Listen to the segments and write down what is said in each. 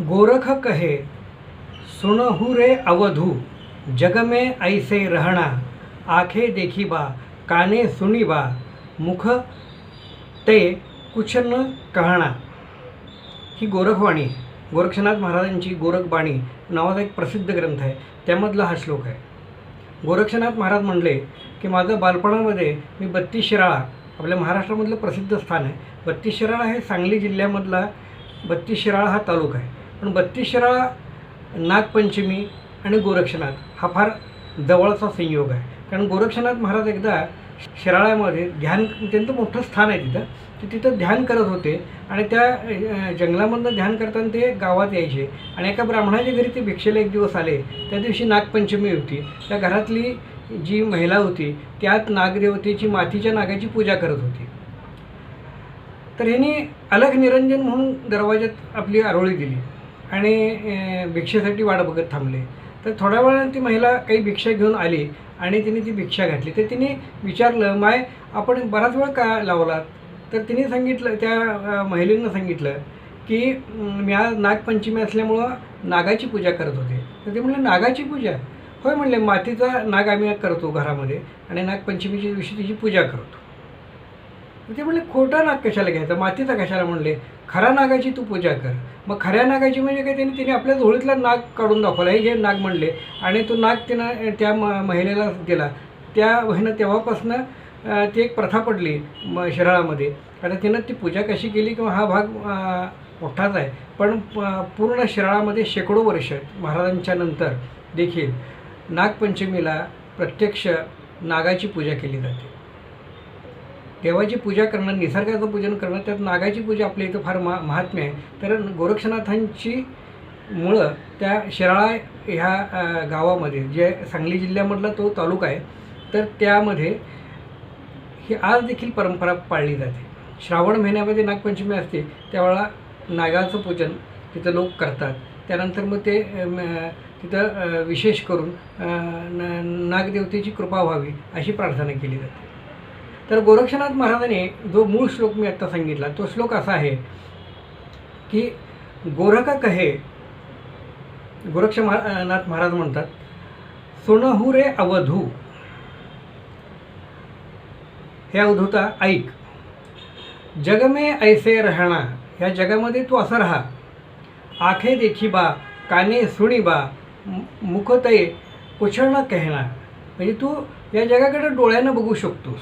गोरख कहे सुनहु रे अवधू जग में ऐसे रहना आखे देखी बा काने सुनी बा मुख ते कुछ न कहणा. ही गोरखवाणी गोरक्षनाथ महाराजांची गोरखबाणी नावाचा एक प्रसिद्ध ग्रंथ आहे. त्यामधला हा श्लोक आहे. गोरक्षनाथ महाराज म्हणले की माझं बालपणामध्ये मी बत्तीस शिराळा आपल्या महाराष्ट्रामधलं प्रसिद्ध स्थान आहे. बत्तीस शिराळा हे सांगली जिल्ह्यामधला बत्तीस शिराळा हा तालुका आहे. पण बत्तीस नागपंचमी आणि गोरक्षनाथ हा फार जवळचा संयोग आहे. कारण गोरक्षनाथ महाराज एकदा शिराळ्यामध्ये ध्यान अत्यंत मोठं स्थान आहे तिथं. ते तिथं ध्यान करत होते आणि त्या जंगलामधनं ध्यान करताना ते गावात यायचे. आणि एका ब्राह्मणाच्या घरी ते भिक्षेला एक दिवस आले. त्या दिवशी नागपंचमी होती. त्या घरातली जी महिला होती त्यात नागदेवतेची मातीच्या नागाची पूजा करत होती. तर ह्यांनी अलग निरंजन म्हणून दरवाज्यात आपली आरोळी दिली. आणि भिक्षेसाठी वाट बघत थांबले. तर थोड्या वेळानं ती महिला काही भिक्षा घेऊन आली आणि तिने ती भिक्षा घातली. तर तिने विचारलं माय आपण बराच वेळ का लावलात? तर तिने सांगितलं त्या महिलेनं सांगितलं की मी आज नागपंचमी असल्यामुळं नागाची पूजा करत होते. तर ते म्हणले नागाची पूजा? होय म्हणले मातीचा नाग आम्ही करतो घरामध्ये आणि नागपंचमीच्या दिवशी तिची पूजा करतो. ते म्हणले खोटा नाग कशाला घ्यायचा? मातीचा कशाला म्हणले? खरा नागाची तू पूजा कर. मग खऱ्या नागाची म्हणजे काय? त्यांनी तिने आपल्या झोळीतला नाग काढून दाखवला. हे घे नाग म्हणले. आणि तो नाग तिनं त्या म महिलेला दिला. त्या महिनं तेव्हापासनं ती एक प्रथा पडली म शिराळामध्ये. आता तिनं ती पूजा कशी केली किंवा हा भाग मोठाच आहे. पण पूर्ण शिराळामध्ये शेकडो वर्ष महाराजांच्या नंतर देखील नागपंचमीला प्रत्यक्ष नागाची पूजा केली जाते. देवाची पूजा करणं निसर्गाचं पूजन करणं त्यात नागाची पूजा आपल्या इथं फार मा महात्म्य आहे. तर गोरक्षनाथांची मुळं त्या शिराळा ह्या गावामध्ये जे सांगली जिल्ह्यामधला तो तालुका आहे तर त्यामध्ये ही आज देखील परंपरा पाळली जाते. श्रावण महिन्यामध्ये नागपंचमी असते त्यावेळेला नागाचं पूजन तिथं लोक करतात. त्यानंतर मग ते तिथं विशेष करून न- नागदेवतेची कृपा व्हावी अशी प्रार्थना केली जाते. तर गोरक्षनाथ महाराजांनी जो मूळ श्लोक मी आत्ता सांगितला तो श्लोक असा आहे की गोरख कहे गोरक्ष नाथ महाराज म्हणतात सोनहू रे अवधू. हे अवधूता ऐक. जगमे ऐसे राहणा ह्या जगामध्ये तू असं राहा. आखे देखी बा काने सुणी बा मुखतये कुछळणं कहना. म्हणजे तू या जगाकडे डोळ्यानं बघू शकतोस.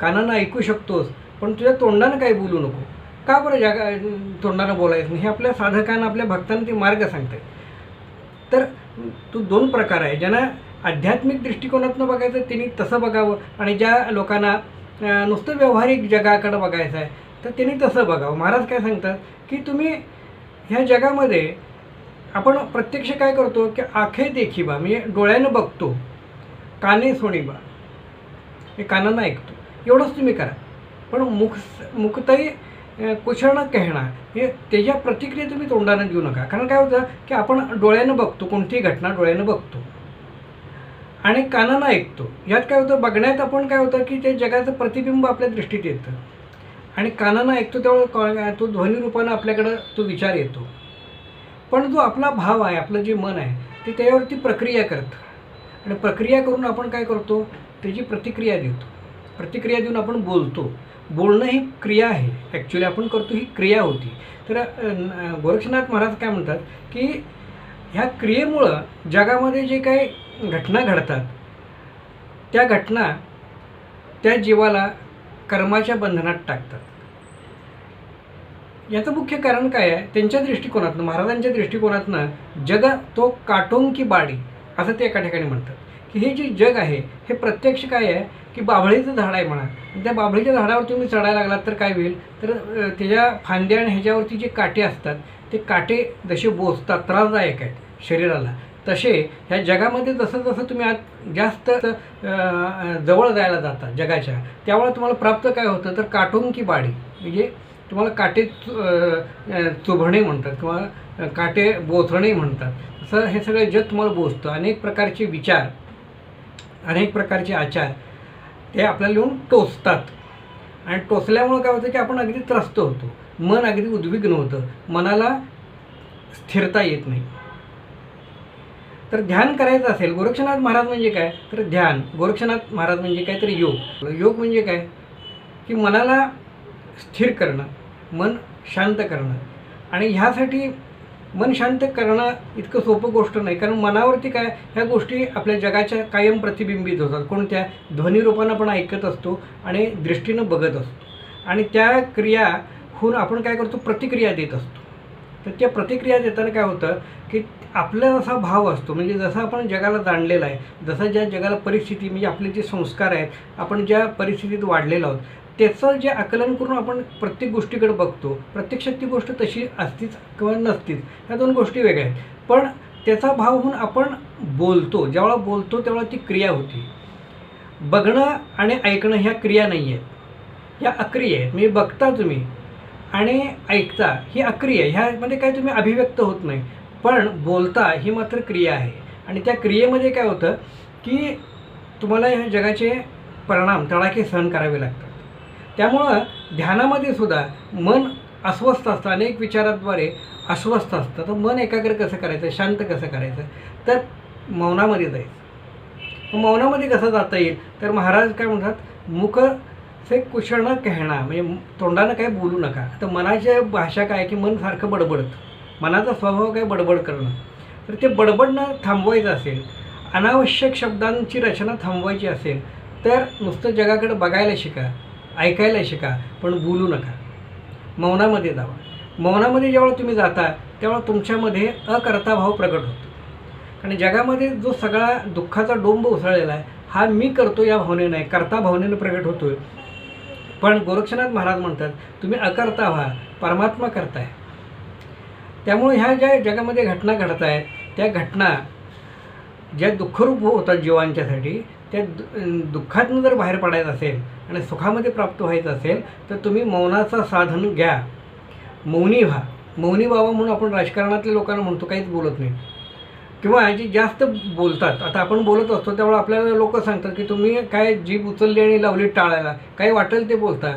कानानं ऐकू शकतोस पण तुझ्या तोंडानं काही बोलू नको. का बरं जगा तोंडानं बोलायचं नाही हे आपल्या साधकांना आपल्या भक्तांना ते मार्ग सांगतात तर तू दोन प्रकार आहे. ज्यांना आध्यात्मिक दृष्टिकोनातनं बघायचं त्यांनी तसं बघावं. आणि ज्या लोकांना नुसतं व्यावहारिक जगाकडं बघायचं आहे तर त्यांनी तसं बघावं. महाराज काय सांगतात की तुम्ही ह्या जगामध्ये आपण प्रत्यक्ष काय करतो की आखे देखी बा म्हणजे डोळ्यानं बघतो काने सोणी बा हे कानानं ऐकतो. एवढंच तुम्ही करा. पण मुख मुखतही कुशळणं कहणं हे त्याच्या प्रतिक्रिया तुम्ही तोंडानं देऊ नका. कारण काय होतं की आपण डोळ्यानं बघतो कोणतीही घटना डोळ्यानं बघतो. आणि कानानं ऐकतो. यात काय होतं बघण्यात आपण काय होतं की ते जगाचं प्रतिबिंब आपल्या दृष्टीत येतं. आणि कानानं ऐकतो त्यामुळे तो ध्वनिरूपानं आपल्याकडं तो विचार येतो. पण जो आपला भाव आहे आपलं जे मन आहे ते त्याच्यावरती प्रक्रिया करतं. आणि प्रक्रिया करून आपण काय करतो त्याची प्रतिक्रिया देतो. प्रतिक्रिया देऊन आपण बोलतो. बोलणं ही क्रिया आहे. ॲक्च्युली आपण करतो ही क्रिया होती. तर गोरक्षनाथ महाराज काय म्हणतात की ह्या क्रियेमुळं जगामध्ये जे काही घटना घडतात त्या घटना त्या जीवाला कर्माच्या बंधनात टाकतात. याचं मुख्य कारण काय आहे? त्यांच्या दृष्टिकोनातनं महाराजांच्या दृष्टिकोनातनं जग तो काटोंकी बाडी असं ते एका ठिकाणी म्हणतात. की हे जे जग आहे हे प्रत्यक्ष काय आहे? की बाभळीचं झाड आहे म्हणा. त्या बाभळीच्या झाडावर तुम्ही चढायला लागलात तर काय होईल? तर त्याच्या फांद्या आणि ह्याच्यावरती जे काटे असतात ते काटे जसे बोचतात त्रासदायक आहेत शरीराला. तसे ह्या जगामध्ये जसं जसं तुम्ही आत जास्त जवळ जायला जाता जगाच्या त्यावेळेला तुम्हाला प्राप्त काय होतं? तर काटोंकी बाडी. म्हणजे तुम्हाला काटे चुभणे म्हणतात किंवा काटे बोथणे म्हणतात. असं हे सगळं जग तुम्हाला बोचतं. अनेक प्रकारचे विचार. अनेक प्रकारचे आचार ते आपल्याला येऊन टोचतात. आणि टोचल्यामुळं काय होतं की आपण अगदी त्रस्त होतो. मन अगदी उद्विग्न होतं. मनाला स्थिरता येत नाही. तर ध्यान करायचं असेल गोरक्षनाथ महाराज म्हणजे काय? तर ध्यान. गोरक्षनाथ महाराज म्हणजे काय? तर योग. योग म्हणजे काय? की मनाला स्थिर करणं मन शांत करणं. आणि ह्यासाठी मन शांत करणं इतकं सोपं गोष्ट नाही. कारण मनावरती काय ह्या गोष्टी आपल्या जगाच्या कायम प्रतिबिंबित होतात. कोणत्या ध्वनिरूपानं आपण ऐकत असतो आणि दृष्टीनं बघत असतो. आणि त्या क्रिया होऊन आपण काय करतो? प्रतिक्रिया देत असतो. तर त्या प्रतिक्रिया देताना काय होतं की आपला जसा भाव असतो म्हणजे जसा आपण जगाला जाणलेला आहे जसा ज्या जगाला परिस्थिती म्हणजे आपले जे संस्कार आहेत आपण ज्या परिस्थितीत वाढलेलो आहोत त्याचं जे आकलन करून आपण प्रत्येक गोष्टीकडे बघतो प्रत्यक्षात ती गोष्ट तशी असतीच किंवा नसतीच ह्या दोन गोष्टी वेगळ्या आहेत. पण त्याचा भाव होऊन आपण बोलतो ज्यावेळा बोलतो त्यावेळा ती क्रिया होती. बघणं आणि ऐकणं ह्या क्रिया नाही आहेत ह्या अक्रिय आहेत. म्हणजे बघता तुम्ही आणि ऐकता ही अक्रिय ह्यामध्ये काय तुम्ही अभिव्यक्त होत नाही. पण बोलता ही मात्र क्रिया आहे. आणि त्या क्रियेमध्ये काय होतं की तुम्हाला ह्या जगाचे परिणाम तडाखे सहन करावे लागतात. त्यामुळं ध्यानामध्ये सुद्धा मन अस्वस्थ असतं अनेक विचाराद्वारे अस्वस्थ असतं. तर मन एकाग्र कसं करायचं? शांत कसं करायचं? तर मौनामध्ये जायचं. मौनामध्ये कसं जाता येईल? तर महाराज काय म्हणतात मुख से कुछ न कहणा म्हणजे तोंडानं काय बोलू नका. तर मनाची भाषा काय की मन सारखं बडबडतं. मनाचा स्वभाव काय बडबड करणं. तर ते बडबडणं थांबवायचं असेल अनावश्यक शब्दांची रचना थांबवायची असेल तर नुसतं जगाकडे बघायला शिका. ऐकायला शिका पण बोलू नका. मौनामध्ये जावा. मौनामध्ये जेव्हा तुम्ही जाता तेव्हा तुमच्यामध्ये अकर्ता भाव प्रकट होतो. कारण जगामध्ये जो सगळा दुःखाचा डोंब उसळलेला आहे हा मी करतो या भावनेनं आहे कर्ता भावनेनं प्रगट होतोय. पण गोरक्षनाथ महाराज म्हणतात तुम्ही अकर्ता व्हा परमात्मा करताय. त्यामुळे ह्या ज्या जगामध्ये घटना घडत आहेत त्या घटना ज्या दुःखरूप होतात जीवांच्यासाठी त्या दुःखातून जर बाहेर पडायचं असेल आणि सुखामध्ये प्राप्त व्हायचं असेल तर तुम्ही मौनाचं साधन घ्या. मौनी व्हा. मौनी व्हावं म्हणून आपण राजकारणातल्या लोकांना म्हणतो काहीच बोलत नाही. किंवा जे जास्त बोलतात आता आपण बोलत असतो त्यामुळे आपल्याला लोक सांगतात की तुम्ही काय जीभ उचलली आणि लावली टाळायला काय वाटेल ते बोलता.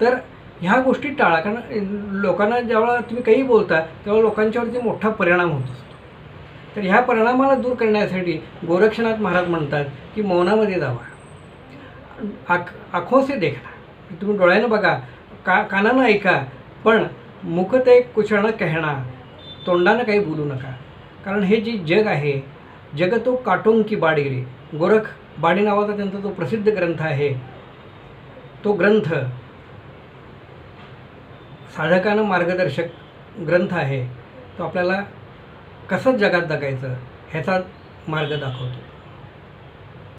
तर ह्या गोष्टी टाळा कारण लोकांना ज्यावेळा तुम्ही काही बोलता तेव्हा लोकांच्यावरती मोठा परिणाम होत. असतो तर ह्या परिणामाला दूर करण्यासाठी गोरक्षनाथ महाराज म्हणतात की मौनामध्ये जावा. आख आखो से देखना तुम्ही डोळ्यानं बघा का कानानं ऐका पण मुख ते कहणा तोंडानं काही बोलू नका. कारण हे जे जग आहे जग तो काटोंग की बाडगिरी गोरख बाडी नावाचा त्यांचा जो प्रसिद्ध ग्रंथ आहे तो ग्रंथ साधकानं मार्गदर्शक ग्रंथ आहे. तो आपल्याला कसं जगात जगायचं ह्याचा मार्ग दाखवतो.